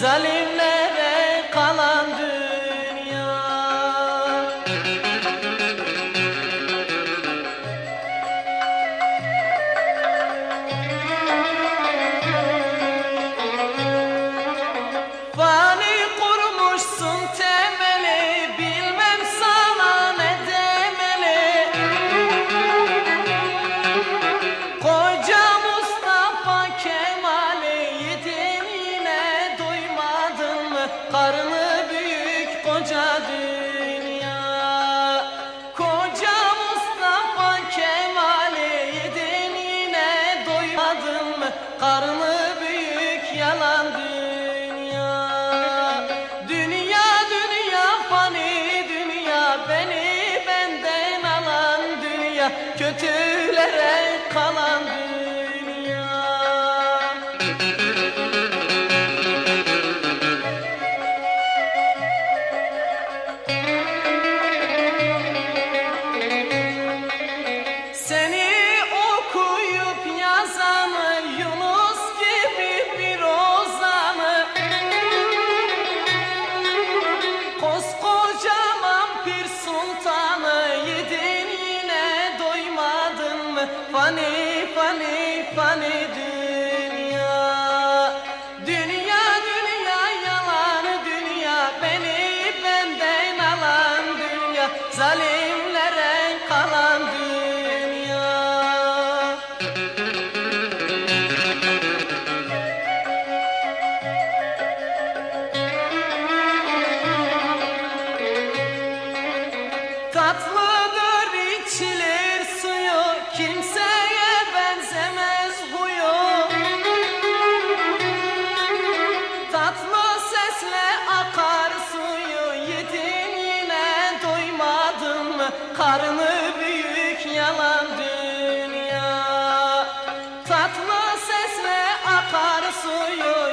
Zalimlere kalan dünya Karnı büyük koca dünya Koca Mustafa Kemal'i yedin yine doymadın? Karnı Seni okuyup yazanı Yunus gibi bir ozanı. Koskocaman pir sultanı Yedin yine doymadın mı? Fani fani fani dünya. Dünya dünya yalan dünya Beni benden alan dünya. Zalimlere Karnı büyük yalan dünya. Tatlı sesle akar suyu